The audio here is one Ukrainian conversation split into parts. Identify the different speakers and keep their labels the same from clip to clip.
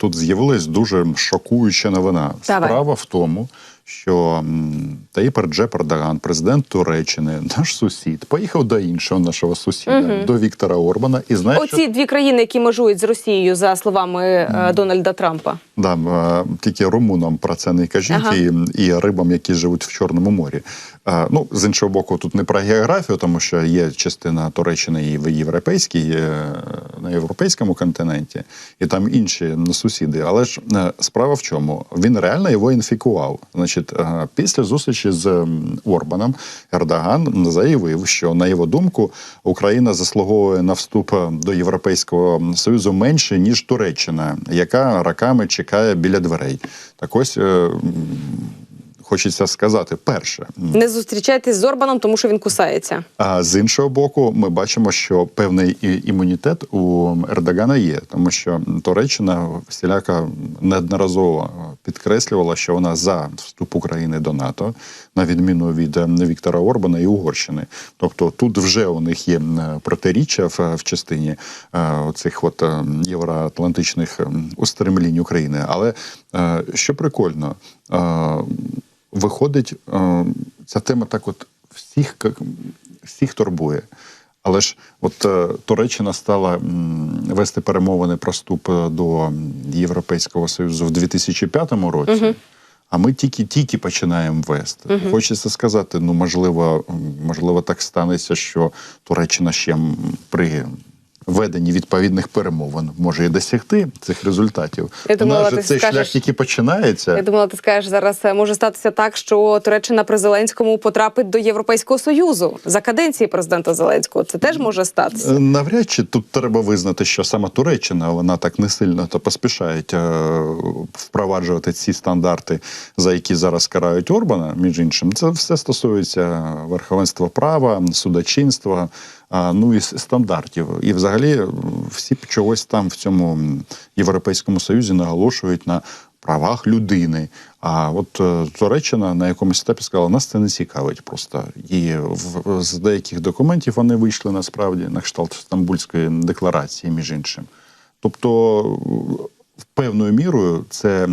Speaker 1: тут з'явилась дуже шокуюча новина.
Speaker 2: Давай.
Speaker 1: Справа в тому, що м, Таїп Реджеп Ердоган, президент Туреччини, наш сусід, поїхав до іншого нашого сусіда, до Віктора Орбана, і знає, що
Speaker 2: Оці дві країни, які межують з Росією, за словами е, Дональда Трампа.
Speaker 1: Да, е, тільки румунам про це не кажіть
Speaker 2: Ага.
Speaker 1: і, і рибам, які живуть в Чорному морі. Е, Ну, з іншого боку, тут не про географію, тому що є частина Туреччини і в європейській, на європейському континенті, і там інші сусіди. Але ж справа в чому? Він реально його інфікував. Значить, е, після зустрічі з Орбаном Ердоган заявив, що на його думку Україна заслуговує на вступ до Європейського Союзу менше ніж Туреччина, яка роками чекає біля дверей. Так ось е, хочеться сказати, перше,
Speaker 2: Не зустрічайтесь з Орбаном, тому що він кусається.
Speaker 1: а з іншого боку, ми бачимо, що певний імунітет у Ердогана є, тому що Туреччина всіляка неодноразово підкреслювала, що вона за вступ України до НАТО, на відміну від е, Віктора Орбана і Угорщини. Тобто тут вже у них є протиріччя в, в частині е, цих от е, євроатлантичних ем, устремлінь України. Але е, що прикольно. е, виходить, ця тема так от всіх, всіх турбує. Але ж от е, Туреччина стала вести перемовини про вступ е, до Європейського Союзу в 2005 році. А ми тільки тільки починаємо вести. Хочеться сказати, ну можливо, можливо, так станеться, що Туреччина ще при веденні відповідних перемовин може і досягти цих результатів.
Speaker 2: Я думала,
Speaker 1: У нас же
Speaker 2: ти
Speaker 1: цей
Speaker 2: скажеш-
Speaker 1: шлях тільки починається.
Speaker 2: Я думала, ти скажеш зараз е, може статися так, що Туреччина при Зеленському потрапить до Європейського союзу за каденції президента Зеленського. Це теж може статися.
Speaker 1: Е, Навряд чи тут треба визнати, що саме Туреччина вона так не сильно то поспішає е, впроваджувати ці стандарти, за які зараз карають Орбана. Між іншим, це все стосується верховенства права, судочинства. Ну і стандартів, і взагалі всі чогось там в цьому європейському союзі наголошують на правах людини. А от е, Туреччина на якомусь етапі сказала, нас це не цікавить просто. І в, з деяких документів вони вийшли насправді на кшталт Стамбульської декларації, між іншим. Тобто, певною мірою це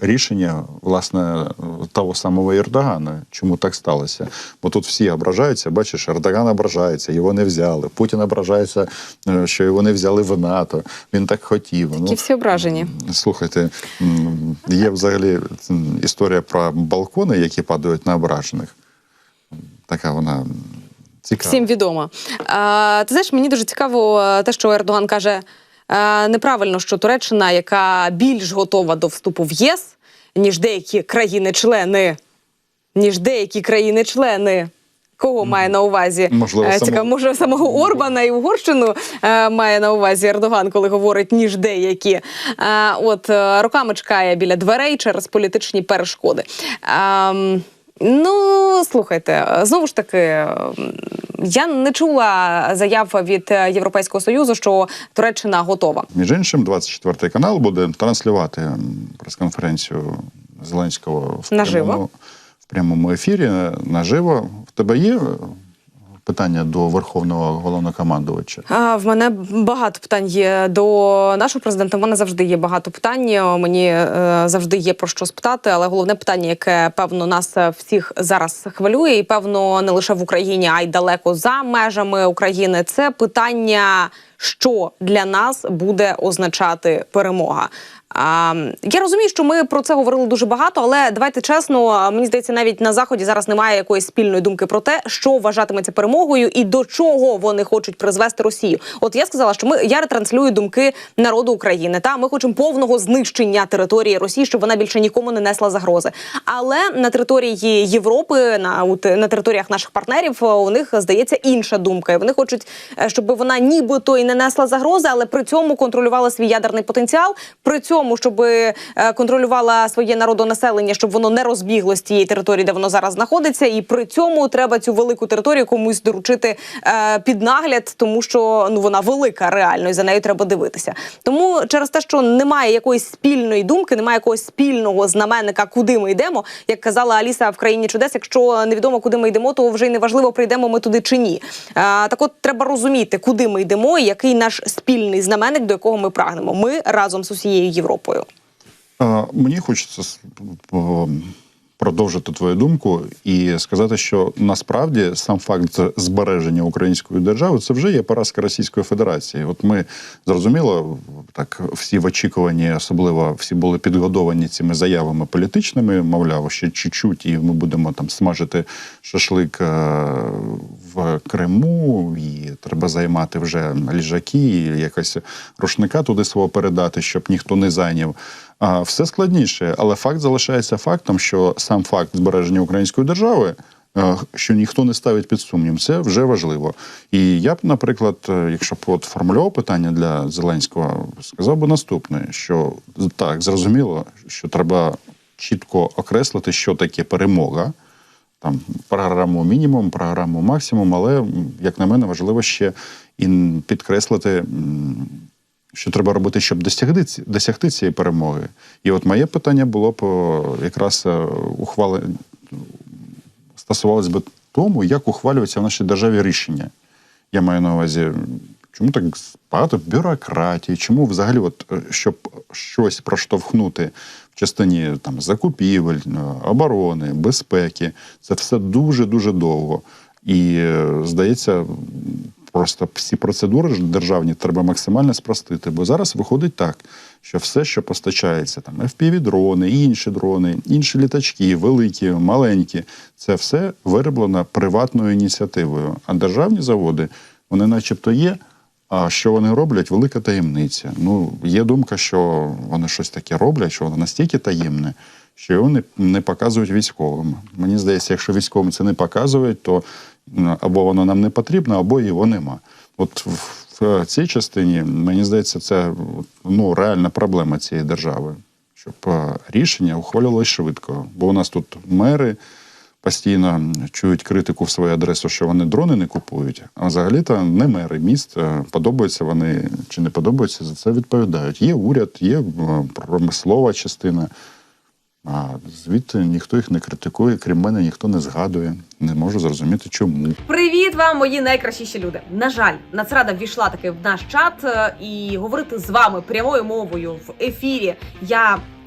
Speaker 1: рішення власне того самого Ердогана. Чому так сталося? Бо тут всі ображаються, бачиш, Ердоган ображається, його не взяли. Путін ображається, е, що його не взяли в НАТО. Він так хотів. Ну,
Speaker 2: всі ображені.
Speaker 1: Слухайте, є взагалі історія про балкони, які падають на ображених. Така вона цікава.
Speaker 2: Всім відомо. А, ти знаєш, мені дуже цікаво е, те, що Ердоган каже неправильно, що Туреччина, яка більш готова до вступу в ЄС, ніж деякі країни-члени, ніж деякі країни-члени. Кого має на увазі?
Speaker 1: Можливо,
Speaker 2: Е, Цікаво, може самого Орбана і Угорщину е, має на увазі Ердоган, коли говорить ніж деякі. Е, от е, роками чекає біля дверей через політичні перешкоди. Ем, Ну, слухайте, знову ж таки, я не чула заяв від е, Європейського союзу, що Туреччина готова.
Speaker 1: Між іншим, 24 канал буде транслювати прес-конференцію Зеленського в
Speaker 2: Наживо?
Speaker 1: прямому, в прямому ефірі наживо. В тебе є питання до верховного головнокомандувача?
Speaker 2: А, в мене багато питань є до нашого президента. В мене завжди є багато питань. Мені е, завжди є про що спитати. Але головне питання, яке певно нас всіх зараз хвилює, і певно не лише в Україні, а й далеко за межами України. Це питання, що для нас буде означати перемога. А, я розумію, що ми про це говорили дуже багато, але давайте чесно, мені здається, навіть на заході зараз немає якоїсь спільної думки про те, що вважатиметься перемогою і до чого вони хочуть призвести Росію. От я сказала, що ми я ретранслюю думки народу України. Та ми хочемо повного знищення території Росії, щоб вона більше нікому не несла загрози. Але на території Європи, на на територіях наших партнерів, е, у них здається інша думка. І вони хочуть, е, щоб вона нібито і не несла загрози, але при цьому контролювала свій ядерний потенціал. При цьому, щоб е, контролювала своє народонаселення, щоб воно не розбігло з тієї території, де воно зараз знаходиться. І при цьому треба цю велику територію комусь доручити е, під нагляд, тому що ну вона велика реально, і за нею треба дивитися. Тому через те, що немає якоїсь спільної думки, немає якогось спільного знаменника, куди ми йдемо, як казала Аліса в країні чудес. Якщо невідомо, куди ми йдемо, то вже й неважливо, прийдемо ми туди чи ні. Е, так от треба розуміти, куди ми йдемо і
Speaker 3: який наш спільний знаменник, до якого ми прагнемо. Ми разом з усією Європою.
Speaker 1: Мені хочеться продовжити твою думку і сказати, що насправді сам факт збереження української держави це вже є поразка Російської Федерації. От ми зрозуміло, так всі в очікуванні, особливо всі були підгодовані цими заявами політичними. Мовляв, ще чуть-чуть, і ми будемо там смажити шашлик е, в Криму, і треба займати вже ліжаки, і якось рушника туди свого передати, щоб ніхто не зайняв. Все складніше, але факт залишається фактом, що сам факт збереження української держави. е, Що ніхто не ставить під сумнів, це вже важливо. І я б, наприклад, е, якщо б от формулював питання для Зеленського, сказав би наступне: що так, зрозуміло, що треба чітко окреслити, що таке перемога, там програму мінімум, програму максимум, але, як на мене, важливо ще і підкреслити, що треба робити, щоб досягти, досягти цієї перемоги. І от моє питання було б о, якраз е, ухвали стосувалось би тому, як ухвалюються в нашій державі рішення. Я маю на увазі, чому так багато бюрократії, чому взагалі, от, е, щоб щось проштовхнути в частині там, закупівель, е, оборони, безпеки, це все дуже-дуже довго. І е, здається, просто всі процедури державні треба максимально спростити. Бо зараз виходить так, що все, що постачається, там FPV-дрони, інші дрони, інші літачки, великі, маленькі, це все вироблено приватною ініціативою. А державні заводи, вони начебто є. А що вони роблять, велика таємниця. Ну, є думка, що вони щось таке роблять, що воно настільки таємне, що його не, не показують військовим. Мені здається, якщо військовим це не показують, то або воно нам не потрібно, або його нема. От в, цій частині, мені здається, це ну, реальна проблема цієї держави, щоб е, рішення ухвалювалися швидко. Бо у нас тут мери постійно чують критику в свою адресу, що вони дрони не купують. А взагалі-то не мери міст. е, Подобаються вони чи не подобаються, за це відповідають. Є уряд, є е, промислова частина. А звідти ніхто їх не критикує, крім мене ніхто не згадує. Не можу зрозуміти, чому.
Speaker 2: Привіт вам, мої найкращіші люди. На жаль, Нацрада ввійшла таки в наш чат е, і говорити з вами прямою мовою в ефірі я